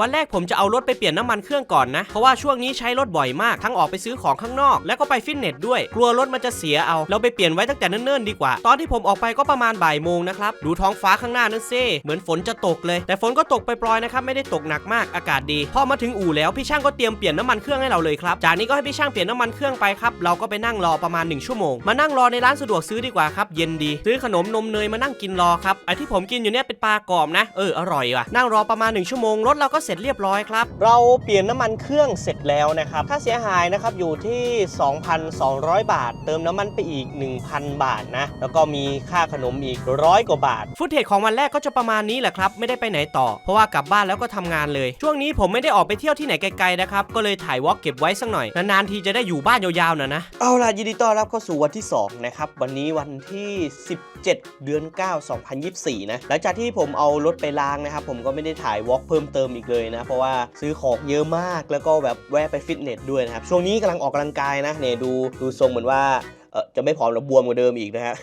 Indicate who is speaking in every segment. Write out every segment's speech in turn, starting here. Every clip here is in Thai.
Speaker 1: วันแรกผมจะเอารถไปเปลี่ยนน้ำมันเครื่องก่อนนะ เพราะว่าช่วงนี้ใช้รถบ่อยมาก ทั้งออกไปซื้อของข้างนอก แล้วก็ไปฟิตเนสด้วย กลัวรถมันจะเสียเอา เราไปเปลี่ยนไว้ตั้งแต่เนิ่นๆดีกว่า ตอนที่ผมออกไปก็ประมาณบ่ายโมงนะครับ ดูท้องฟ้าข้างหน้านั่นซิเหมือนฝนจะตกเลย แต่ฝนก็ตกไปปลอยนะครับ ไม่ได้ตกหนักมาก อากาศดี พอมาถึงอู่แล้วพี่ช่างก็เตรียมเปลี่ยนน้ำมันเครื่องให้เราเลยครับ จากนี้ก็ให้พี่ช่างเปลี่ยนน้ำมันเครื่องไปครับ เราก็ไปนั่งรอประมาณ1ชั่วโมง มานั่งรอในร้านสะดวกซื้อดีกว่าครับ เย็นดี ซื้อขนมนมเนยมานั่งกินรอครับ ไอที่ผมกินอยู่เนี่ยเป็นปลากรอบนะ เอออร่อยว่ะ นั่งรอประมาณ1ชั่วโมงรถเราก็เสร็จเรียบร้อยครับ เราเปลี่ยนน้ำมันเครื่องเสร็จแล้วนะครับ ค่าเสียหายนะครับอยู่ที่ 2,200 บาท เติมน้ำมันไปอีก 1,000 บาทนะ แล้วก็มีค่าขนมอีกร้อยกว่าบาท ฟุตเทจของวันแรกก็จะประมาณนี้แหละครับ ไม่ได้ไปไหนต่อ เพราะว่ากลับบ้านแล้วก็ทำงานเลย ช่วงนี้ผมไม่ได้ออกไปเที่ยวที่ไหนไกลๆนะครับ ก็เลยถ่ายวอล์กเก็บไว้สักหน่อย นานๆทีจะได้อยู่บ้านยาวๆหน่อยนะ เอาล่ะยินดีต้อนรับเข้าสู่วันที่ 2 นะครับ วันนี้วันที่ 17 เดือน 9 2024 นะ หลังจากที่ผมเอารถไปล้างนะครับ ผมก็ไม่ได้ถ่ายวอล์กเพิ่มเติมอีกเลยเลยนะ เพราะว่าซื้อของเยอะมากแล้วก็แบบแวะไปฟิตเนสด้วยนะครับ ช่วงนี้กำลังออกกำลังกายนะเนี่ยดูดูทรงเหมือนว่าจะไม่ผอมแล้วบวมกว่าเดิมอีกนะฮะ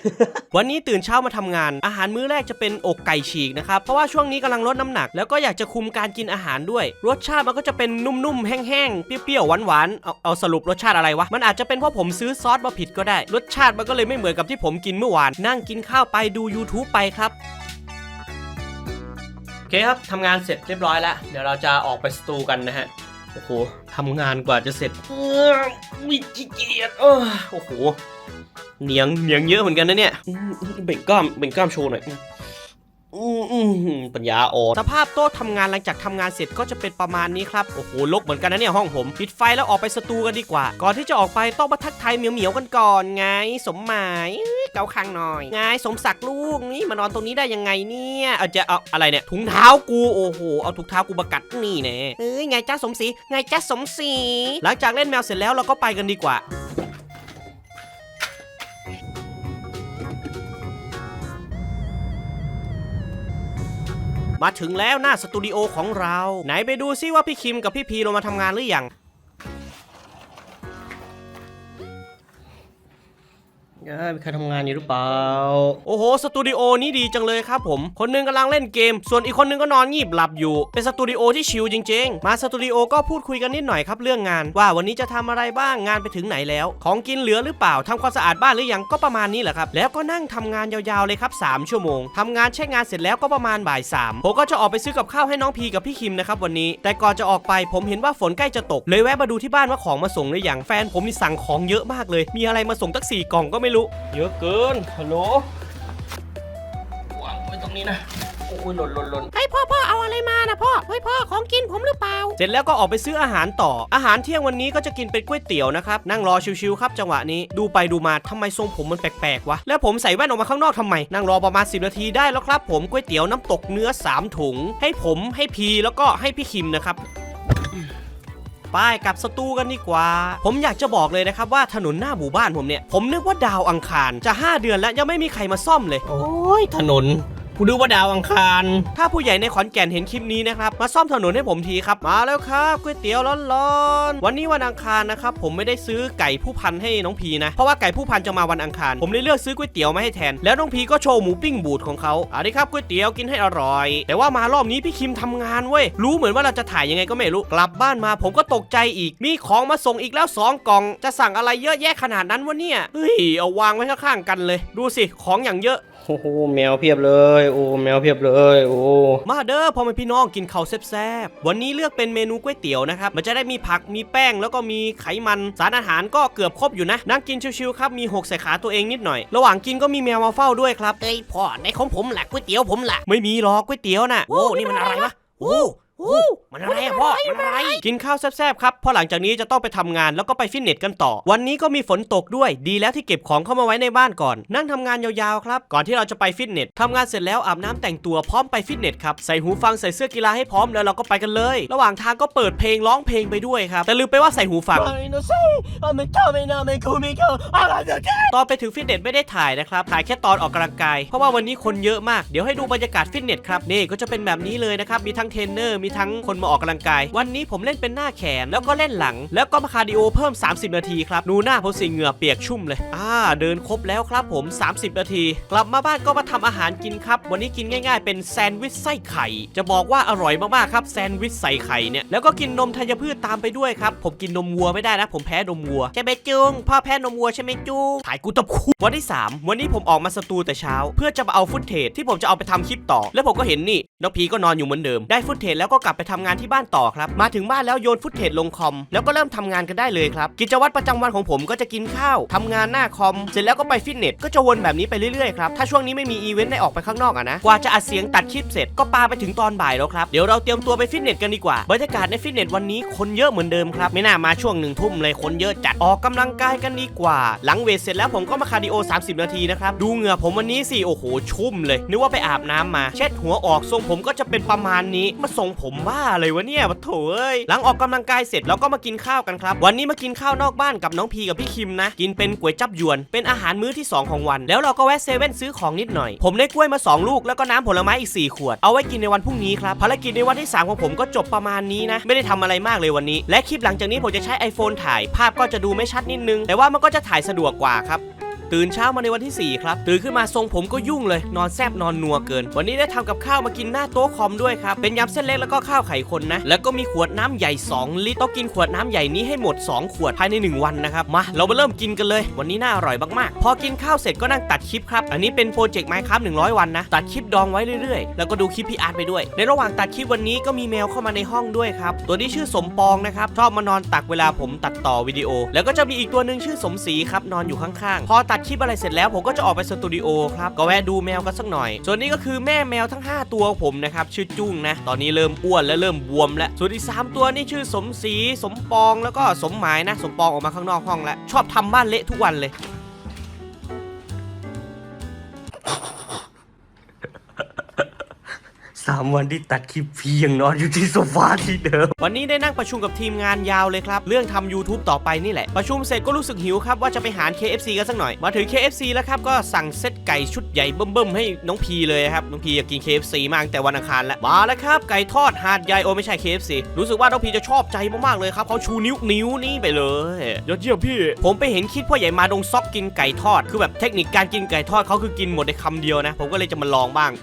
Speaker 1: วันนี้ตื่นเช้ามาทำงาน อาหารมื้อแรกจะเป็นอกไก่ฉีกนะครับ เพราะว่าช่วงนี้กำลังลดน้ำหนัก แล้วก็อยากจะคุมการกินอาหารด้วย รสชาติมันก็จะเป็นนุ่มๆ แห้งๆ เปรี้ยวๆ หวานๆ เอาเอาสรุปรสชาติอะไรวะ มันอาจจะเป็นเพราะผมซื้อซอสมาผิดก็ได้ รสชาติมันก็เลยไม่เหมือนกับที่ผมกินเมื่อวาน นั่งกินข้าวไปดู YouTube ไปครับ เคครับทำงานเสร็จเรียบร้อยแล้ว เดี๋ยวเราจะออกไปสตูกันนะฮะ โอ้โหทำงานกว่าจะเสร็จเออวิจิเกียรโอ้โห เหนียงเหนียงเยอะเหมือนกันนะเนี่ย เบ่งกล้ามเบ่งกล้ามโชว์หน่อย ปัญญาอ่อนสภาพโต๊ะทำงานหลังจากทำงานเสร็จก็จะเป็นประมาณนี้ครับ โอ้โหลกเหมือนกันนะเนี่ยห้องผม ปิดไฟแล้วออกไปสตูกันดีกว่า ก่อนที่จะออกไปต้องมาทักทายเหมียวเหมียวๆกันก่อนไง สมหมายเกาคางหน่อยไงสมศักดิ์ลูกนี่มานอนตรงนี้ได้ยังไงเนี่ยเอาจะเอาอะไรเนี่ยถุงเท้ากูโอ้โหเอาถุงเท้ากูมากัดนี่แน่เอ้ยไงจ้าสมศรีไงจ้าสมศรีหลังจากเล่นแมวเสร็จแล้วเราก็ไปกันดีกว่า มาถึงแล้วหน้าสตูดิโอของเรา ไหนไปดูซิว่าพี่คิมกับพี่พีลงมาทำงานหรือยัง มีใครทำงานอยู่หรือเปล่า โอ้โห สตูดิโอนี้ดีจังเลยครับผม คนหนึงกำลังเล่นเกม ส่วนอีกคนหนึงก็นอนงีบหลับอยู่ เป็นสตูดิโอที่ชิลจริง ๆ มาสตูดิโอก็พูดคุยกันนิดหน่อยครับเรื่องงาน ว่าวันนี้จะทำอะไรบ้างงานไปถึงไหนแล้ว ของกินเหลือหรือเปล่าทำความสะอาดบ้านหรือยังก็ประมาณนี้แหละครับ แล้วก็นั่งทำงานยาวๆเลยครับ 3 ชั่วโมงทำงานเช็คงานเสร็จแล้วก็ประมาณบ่ายสามผมก็จะออกไปซื้อกับข้าวให้น้องพีกับพี่คิมนะครับวันนี้ แต่ก่อนจะออกไปผมเห็นว่าฝนใกล้จะตก เลยแวะมาดูที่บ้านว่าของมาส่งหรือยังแฟนผมนี่สั่งของเยอะมากเลย มีอะไรมาส่งตั้งสี่กล่องก็ไม่รู้ เยอะเกินฮัลโหลวางไว้ตรงนี้นะโอ้ยหล่นหล่นหล่น
Speaker 2: ไอ้พ่อพ่อเอาอะไรมานะพ่อเฮ้ยพ่อของกินผมหรือเปล่า
Speaker 1: เสร็จแล้วก็ออกไปซื้ออาหารต่อ อาหารเที่ยงวันนี้ก็จะกินเป็นก๋วยเตี๋ยวนะครับ นั่งรอชิวๆครับจังหวะนี้ ดูไปดูมาทำไมทรงผมมันแปลกๆวะ แล้วผมใส่แว่นออกมาข้างนอกทำไม นั่งรอประมาณ 10 นาทีได้แล้วครับ ผมก๋วยเตี๋ยวน้ำตกเนื้อ 3 ถุง ให้ผมให้พีแล้วก็ให้พี่คิมนะครับ ไปกับสตูกันดีกว่า ผมอยากจะบอกเลยนะครับว่าถนนหน้าหมู่บ้านผมเนี่ย ผมนึกว่าดาวอังคารจะ 5 เดือนแล้วยังไม่มีใครมาซ่อมเลย โอ้ยถนน กูนึกว่าดาวอังคาร ถ้าผู้ใหญ่ในขอนแก่นเห็นคลิปนี้นะครับ มาซ่อมถนนให้ผมทีครับ มาแล้วครับก๋วยเตี๋ยวร้อนๆ วันนี้วันอังคารนะครับ ผมไม่ได้ซื้อไก่ผู้พันให้น้องพีนะ เพราะว่าไก่ผู้พันจะมาวันอังคาร ผมเลยเลือกซื้อก๋วยเตี๋ยวมาให้แทน แล้วน้องพีก็โชว์หมูปิ้งบูดของเขาอันนี้ครับก๋วยเตี๋ยวกินให้อร่อย แต่ว่ามารอบนี้พี่คิมทำงานเว้ย รู้เหมือนว่าเราจะถ่ายยังไงก็ไม่รู้ กลับบ้านมาผมก็ตกใจอีก มีของมาส่งอีกแล้วสองกล่อง จะสั่งอะไรเยอะแยะขนาดนั้นวะเนี่ย เฮ้ย เอาวางไว้ข้างๆกันเลย ดูสิ ของอย่างเยอะ โอ้โหแมวเพียบเลย โอ้แมวเพียบเลย โอ้มาเด้อพ่อแม่พี่น้องกินข้าวแซ่บๆวันนี้เลือกเป็นเมนูก๋วยเตี๋ยวนะครับมันจะได้มีผักมีแป้งแล้วก็มีไขมันสารอาหารก็เกือบครบอยู่นะ นั่งกินชิวๆครับมีหกใส่ขาตัวเองนิดหน่อย ระหว่างกินก็มีแมวมาเฝ้าด้วยครับ
Speaker 2: เอ้ยพ่อในของผมแหละก๋วยเตี๋ยวผมแหละ
Speaker 1: ไม่มีหรอกก๋วยเตี๋ยวน่ะ
Speaker 2: โอ้
Speaker 1: โอ้นี่มันอะไรวะโอ้
Speaker 2: โอ้
Speaker 1: มันอะไรอะพ่อ มันอะไร กินข้าวแซ่บๆครับ เพราะหลังจากนี้จะต้องไปทำงานแล้วก็ไปฟิตเนสกันต่อ วันนี้ก็มีฝนตกด้วย ดีแล้วที่เก็บของเข้ามาไว้ในบ้านก่อน นั่งทำงานยาวๆครับ ก่อนที่เราจะไปฟิตเนสทำงานเสร็จแล้วอาบน้ำแต่งตัวพร้อมไปฟิตเนสครับ ใส่หูฟังใส่เสื้อกีฬาให้พร้อมแล้วเราก็ไปกันเลย ระหว่างทางก็เปิดเพลงร้องเพลงไปด้วยครับ แต่ลืมไปว่าใส่หูฟัง ตอนไปถึงฟิตเนสไม่ได้ถ่ายนะครับ ถ่ายแค่ตอนออกกำลังกาย เพราะว่าวันนี้คนเยอะมาก เดี๋ยวให้ดูบรรยากาศฟิตเนสครับ นี่ก็จะเป็นแบบนี้เลยนะครับ มีทั้งเทรนเนอร์ มีทั้งคนมาออกกำลังกาย วันนี้ผมเล่นเป็นหน้าแขนแล้วก็เล่นหลัง แล้วก็มาคาร์ดิโอเพิ่ม 30 นาทีครับดูหน้าผมสิเหงื่อเปียกชุ่มเลยอ่าเดินครบแล้วครับผม 30 นาที กลับมาบ้านก็มาทำอาหารกินครับ วันนี้กินง่าย ๆ เป็นแซนด์วิชไส้ไข่ จะบอกว่าอร่อยมากๆครับแซนด์วิชใส่ไข่เนี่ยแล้วก็กินนมธัญพืชตามไปด้วยครับผมกินนมวัวไม่ได้นะ ผมแพ้นมวัวใช่ไหมจุงพ่อแพ้นมวัวใช่ไหมจุงถ่ายกูตบคูวันที่ 3 วันนี้ผมออกมาสตูแต่เช้า เพื่อจะมาเอาฟุตเทจที่ผมจะเอาไปทำคลิปต่อ แล้วผมก็เห็นนี่น้องพีก็นอนอยู่เหมือนเดิมได้ฟุตเทจแล้วก็กลับไปทำงานที่บ้านต่อครับ มาถึงบ้านแล้วโยนฟุตเทจลงคอม แล้วก็เริ่มทำงานกันได้เลยครับ กิจวัตรประจำวันของผมก็จะกินข้าวทำงานหน้าคอม เสร็จแล้วก็ไปฟิตเนส ก็จะวนแบบนี้ไปเรื่อยๆครับ ถ้าช่วงนี้ไม่มีอีเวนต์ได้ออกไปข้างนอกอะนะ กว่าจะอัดเสียงตัดคลิปเสร็จก็ปาไปถึงตอนบ่ายแล้วครับ เดี๋ยวเราเตรียมตัวไปฟิตเนสกันดีกว่า บรรยากาศในฟิตเนสวันนี้คนเยอะเหมือนเดิมครับ ไม่น่ามาช่วงหนึ่งทุ่มเลยคนเยอะจัด ออกกำลังกายกันดีกว่า หลังเวทเสร็จแล้วผมก็มาคาร์ดิโอ 30 นาทีนะครับ ดูเหงื่อผมวันนี้สิ โอ้โห ชุ่มเลย นึกว่าไปอาบน้ำมา เช็ดหัวออก ทรงผมก็จะเป็นประมาณนี้ มาทรงผมบ้าเลยวะเนี่ยมาโถเอ้ยหลังออกกำลังกายเสร็จเราก็มากินข้าวกันครับ วันนี้มากินข้าวนอกบ้านกับน้องพีกับพี่คิมนะ กินเป็นก๋วยจับยวน เป็นอาหารมื้อที่ 2 ของวัน แล้วเราก็แวะเซเว่นซื้อของนิดหน่อย ผมได้กล้วยมา 2 ลูกแล้วก็น้ำผลไม้อีก 4 ขวด เอาไว้กินในวันพรุ่งนี้ครับ ภารกิจในวันที่ 3 ของผมก็จบประมาณนี้นะ ไม่ได้ทำอะไรมากเลยวันนี้ และคลิปหลังจากนี้ผมจะใช้ iPhone ถ่าย ภาพก็จะดูไม่ชัดนิดนึง แต่ว่ามันก็จะถ่ายสะดวกกว่าครับ ตื่นเช้ามาในวันที่ 4 ครับ ตื่นขึ้นมาทรงผมก็ยุ่งเลย นอนแซบนอนนัวเกิน วันนี้ได้ทำกับข้าวมากินหน้าโต๊ะคอมด้วยครับ เป็นยำเส้นเล็กแล้วก็ข้าวไข่คนนะ แล้วก็มีขวดน้ำใหญ่ 2 ลิตร ต้องกินขวดน้ำใหญ่นี้ให้หมด 2 ขวดภายใน 1 วันนะครับ มา เรามาเริ่มกินกันเลย วันนี้น่าอร่อยมากๆ พอกินข้าวเสร็จก็นั่งตัดคลิปครับ อันนี้เป็นโปรเจกต์ไมค์ครับ100วันนะ ตัดคลิปดองไว้เรื่อยๆ แล้วก็ดูคลิปพี่อาร์ตไปด้วย ในระหว่างตัดคลิปวันนี้ก็มีแมวเข้ามาในห้องด้วยครับ ตัวนี้ชื่อสมปองนะครับ ชอบมานอนตักเวลาผมตัดต่อวิดีโอ แล้วก็จะมีอีกตัวหนึ่งชื่อสมศรีครับ นอนอยู่ข้างๆ พอตัดคลิปอะไรเสร็จแล้วผมก็จะออกไปสตูดิโอครับก็แวะดูแมวกันสักหน่อย ส่วนนี้ก็คือแม่แมวทั้ง 5 ตัวผมนะครับชื่อจุ้งนะตอนนี้เริ่มอ้วนและเริ่มบวมแล้วส่วนอีก3ตัวนี่ชื่อสมศรีสมปองแล้วก็สมหมายนะ สมปองออกมาข้างนอกห้องแล้วชอบทำบ้านเละทุกวันเลยามวันที่ตัดคลิปพียังนอนอยู่ที่โซฟาที่เดิม วันนี้ได้นั่งประชุมกับทีมงานยาวเลยครับ เรื่องทำ YouTube ต่อไปนี่แหละ ประชุมเสร็จก็รู้สึกหิวครับ ว่าจะไปหา KFC กันสักหน่อย มาถึง KFC แล้วครับ ก็สั่งเซตไก่ชุดใหญ่เบิ่มๆให้น้องพีเลยครับ น้องพีอยากกิน KFC มากตั้งแต่วันอังคารแล้ว มาแล้วครับ ไก่ทอดหาดใหญ่โอไม่ใช่ KFC รู้สึกว่าน้องพีจะชอบใจมากๆเลยครับเขาชูนิ้วนิ้วนี่ไปเลยยอดเยี่ยมพี่ ผมไปเห็นคลิดพ่อใหญ่มาดงซอกกินไก่ทอด คือแบบเทคนิคการกินไก่ทอดเขาคือกินหมดในคำเดียวนะ ผมก็เลยจะมาลองบ้าง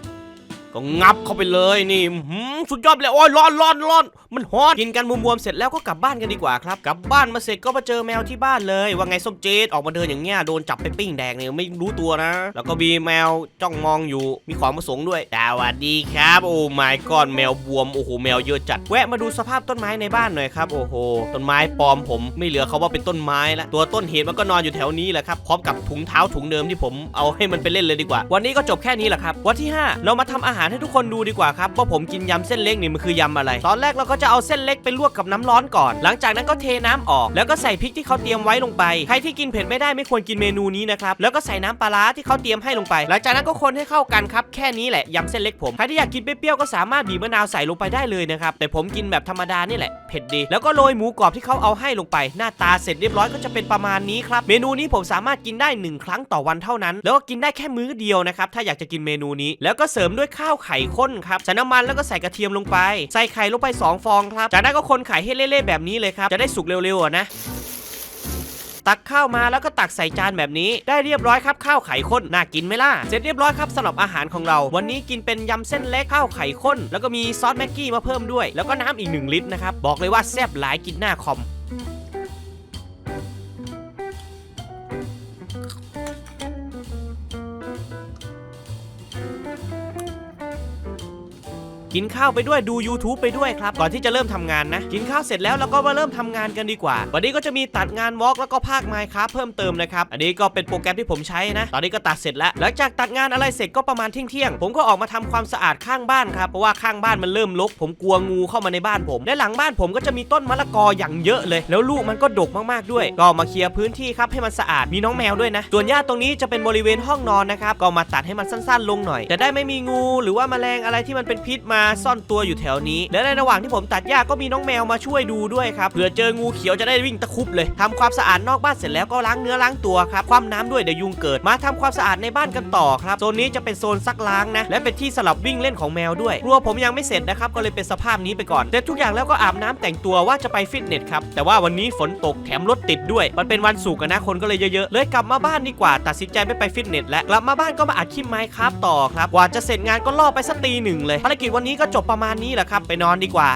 Speaker 1: ก็งับเข้าไปเลยนี่หืมสุดยอดเลยโอ้ยร้อนร้อนร้อนมันฮอตกินกันบวมๆเสร็จแล้วก็กลับบ้านกันดีกว่าครับ กลับบ้านมาเสร็จก็มาเจอแมวที่บ้านเลย ว่าไงส้มเจดออกมาเดินอย่างเงี้ยโดนจับไปปิ้งแดงเนี่ยไม่รู้ตัวนะ แล้วก็มีแมวจ้องมองอยู่มีของมาส่งด้วยสวัสดีครับ โอ้ my god แมวบวมโอ้โหแมวเยอะจัดแวะมาดูสภาพต้นไม้ในบ้านหน่อยครับโอ้โหต้นไม้ปลอมผมไม่เหลือเขาว่าเป็นต้นไม้ละตัวต้นเหตุมันก็นอนอยู่แถวนี้แหละครับพร้อมกับถุงเท้าถุงเดิมที่ผมเอาให้มันไปเล่นเลยดีกว่า วันนี้ก็จบแค่นี้แหละครับวันที่ห้าเรามาทำอาหารให้ทุกคนดูดีกว่าครับว่าผมกินยำเส้นเล็กนี่มันคือยำอะไร ตอนแรกเราก็จะเอาเส้นเล็กไปลวกกับน้ำร้อนก่อน หลังจากนั้นก็เทน้ำออก แล้วก็ใส่พริกที่เขาเตรียมไว้ลงไป ใครที่กินเผ็ดไม่ได้ไม่ควรกินเมนูนี้นะครับ แล้วก็ใส่น้ำปลาร้าที่เขาเตรียมให้ลงไป หลังจากนั้นก็คนให้เข้ากันครับ แค่นี้แหละยำเส้นเล็กผม ใครที่อยากกินเปรี้ยวๆก็สามารถบีบมะนาวใส่ลงไปได้เลยนะครับ แต่ผมกินแบบธรรมดานี่แหละ เผ็ดดี แล้วก็โรยหมูกรอบที่เขาเอาให้ลงไป หน้าตาเสร็จเรียบร้อยก็จะเป็นประมาณนี้ครับ เมนูนี้ผมสามารถกินได้หนึ่งครั้งต่อวันเท่านั้น แล้วก็กินได้แค่มื้อเดียวนะครับ ถ้าอยากจะกินเมนูนี้ แล้วก็เสริมด้วยข้าวาวไข่ข้นครับใส่น้ำมันแล้วก็ใส่กระเทียมลงไป ใส่ไข่ลงไปสองฟองครับ จากนั้นก็คนไข่ให้เละๆแบบนี้เลยครับ จะได้สุกเร็วๆนะตักข้าวมาแล้วก็ตักใส่จานแบบนี้ได้เรียบร้อยครับข้าวไข่ข้นน่ากินไหมล่ะเสร็จเรียบร้อยครับสำหรับอาหารของเรา วันนี้กินเป็นยำเส้นเล็กข้าวไข่ข้น แล้วก็มีซอสแม็กกี้มาเพิ่มด้วย แล้วก็น้ำอีก 1 ลิตรนะครับบอกเลยว่าแซ่บหลายกินหน้าคอม กินข้าวไปด้วยดู YouTube ไปด้วยครับ ก่อนที่จะเริ่มทำงานนะ กินข้าวเสร็จแล้วเราก็มาเริ่มทำงานกันดีกว่า วันนี้ก็จะมีตัดงานวอล์กแล้วก็ภาคไมค์ครับเพิ่มเติมนะครับ อันนี้ก็เป็นโปรแกรมที่ผมใช้นะ ตอนนี้ก็ตัดเสร็จแล้ว หลังจากตัดงานอะไรเสร็จก็ประมาณเที่ยงๆผมก็ออกมาทำความสะอาดข้างบ้านครับเพราะว่าข้างบ้านมันเริ่มรกผมกลัวงูเข้ามาในบ้านผมและหลังบ้านผมก็จะมีต้นมะละกออย่างเยอะเลย แล้วลูกมันก็ดกมากๆด้วย ก็มาเคลียร์พื้นที่ครับให้มันสะอาดมีน้องแมวด้วยนะ ส่วนหญ้าตรงนี้จะเป็นบริเวณห้องนอนนะครับก็มาตัดให้มันสั้น ๆ ลงหน่อยจะได้ไม่มีงู หรือว่าแมลงอะไรที่มันเป็นพิษมามาซ่อนตัวอยู่แถวนี้ และในระหว่างที่ผมตัดหญ้าก็มีน้องแมวมาช่วยดูด้วยครับเผื่อเจองูเขียวจะได้วิ่งตะคุบเลยทำความสะอาดนอกบ้านเสร็จแล้วก็ล้างเนื้อล้างตัวครับคว่ำน้ำด้วยเดี๋ยวยุงเกิดมาทำความสะอาดในบ้านกันต่อครับโซนนี้จะเป็นโซนซักล้างนะและเป็นที่สลับวิ่งเล่นของแมวด้วยครัวผมยังไม่เสร็จนะครับก็เลยเป็นสภาพนี้ไปก่อนเสร็จทุกอย่างแล้วก็อาบน้ำแต่งตัวว่าจะไปฟิตเนสครับแต่ว่าวันนี้ฝนตกแถมรถติดด้วย มันเป็นวันศุกร์นะคนก็เลยเยอะๆเลยกลับมาบ้านดีกว่า ตัดสินใจไม่ไปฟิตเนสแล้วกลับมาบ้านก็มาอัดคลิปไมค์ครับต่อครับกว่าจะเสร็จงานก็ล่อไปสักตีหนึ่งเลยภารกิจวันนี้ก็จบประมาณนี้แหละครับ ไปนอนดีกว่า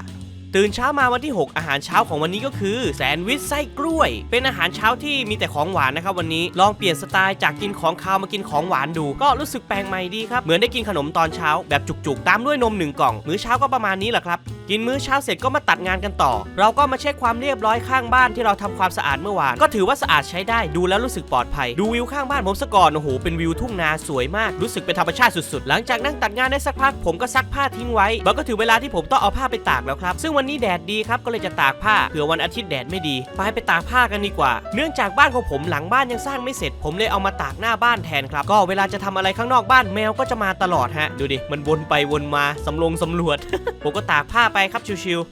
Speaker 1: ตื่นเช้ามาวันที่ 6 อาหารเช้าของวันนี้ก็คือแซนด์วิชไส้กล้วย เป็นอาหารเช้าที่มีแต่ของหวานนะครับวันนี้ลองเปลี่ยนสไตล์จากกินของคาวมากินของหวานดู ก็รู้สึกแปลกใหม่ดีครับ เหมือนได้กินขนมตอนเช้าแบบจุกๆ ตามด้วยนมหนึ่งกล่อง มื้อเช้าก็ประมาณนี้แหละครับ กินมื้อเช้าเสร็จก็มาตัดงานกันต่อ เราก็มาเช็คความเรียบร้อยข้างบ้านที่เราทำความสะอาดเมื่อวาน ก็ถือว่าสะอาดใช้ได้ดูแล้วรู้สึกปลอดภัย ดูวิวข้างบ้านผมซะก่อนโอ้โหเป็นวิวทุ่งนาสวยมากรู้สึกเป็นธรรมชาติสุดๆ หลังจากนั่งตัดงานได้สักพักผมก็ซักผ้าทิ้งไว้มันก็ถึงเวลาที่ผมต้องเอาผ้าไปตากแล้วครับซึ่งวันันนี้แดดดีครับก็เลยจะตากผ้าเผื่อวันอาทิตย์แดดไม่ดีไปไปตากผ้ากันดีกว่า เนื่องจากบ้านของผมหลังบ้านยังสร้างไม่เสร็จ ผมเลยเอามาตากหน้าบ้านแทนครับ ก็เวลาจะทำอะไรข้างนอกบ้านแมวก็จะมาตลอดฮะ ดูดิมันวนไปวนมาสำรงสำรวจ ผมก็ตากผ้าไปครับชิวๆ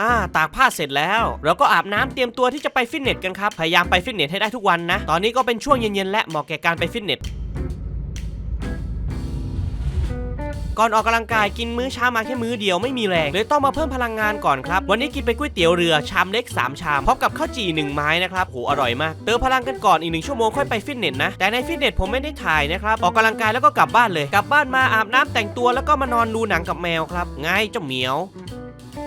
Speaker 1: อ่าตากผ้าเสร็จแล้วเราก็อาบน้ำเตรียมตัวที่จะไปฟิตเนสกันครับ พยายามไปฟิตเนสให้ได้ทุกวันนะ ตอนนี้ก็เป็นช่วงเย็นๆและเหมาะแก่การไปฟิตเนส ก่อนออกกำลังกายกินมื้อเช้ามาแค่มื้อเดียวไม่มีแรงเลยต้องมาเพิ่มพลังงานก่อนครับ วันนี้กินไปก๋วยเตี๋ยวเรือชามเล็ก 3 ชามพร้อมกับข้าวจี่1ไม้นะครับโหอร่อยมากเติมพลังกันก่อนอีกหนึ่งชั่วโมงค่อยไปฟิตเนสนะแต่ในฟิตเนสผมไม่ได้ถ่ายนะครับออกกำลังกายแล้วก็กลับบ้านเลยกลับบ้านมาอาบน้ำแต่งตัวแล้วก็มานอนดูหนังกับแมวครับไงเจ้าเหมียว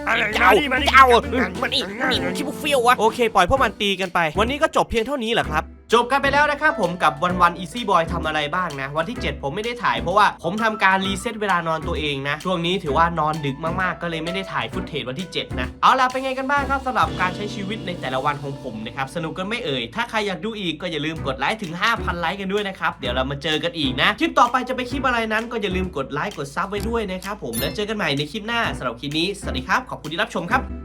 Speaker 3: อะไร
Speaker 1: เจ้า
Speaker 3: มานี่มานี่
Speaker 1: เจ้า
Speaker 3: กัน
Speaker 1: มันอีกนี่ชิบุเฟียววะโอเค ปล่อยพวกมันตีกันไป วันนี้ก็จบเพียงเท่านี้แหละครับจบกันไปแล้วนะครับผมกับวันวัน Easy Boy ทำอะไรบ้างนะ วันที่ 7 ผมไม่ได้ถ่ายเพราะว่าผมทำการรีเซ็ตเวลานอนตัวเองนะ ช่วงนี้ถือว่านอนดึกมากๆ ก็เลยไม่ได้ถ่ายฟุตเทจวันที่ 7 นะ เอาล่ะเป็นไงกันบ้างครับสำหรับการใช้ชีวิตในแต่ละวันของผมนะครับสนุกกันไม่เอ่ย ถ้าใครอยากดูอีกก็อย่าลืมกดไลค์ถึง 5,000 ไลค์กันด้วยนะครับเดี๋ยวเรามาเจอกันอีกนะคลิปต่อไปจะไปคลิปอะไรนั้น ก็อย่าลืมกดไลค์กดซับไว้ด้วยนะครับผมแล้วเจอกันใหม่ในคลิปหน้าสำหรับคลิปนี้สวัสดีครับขอบคุณที่รับชมครับ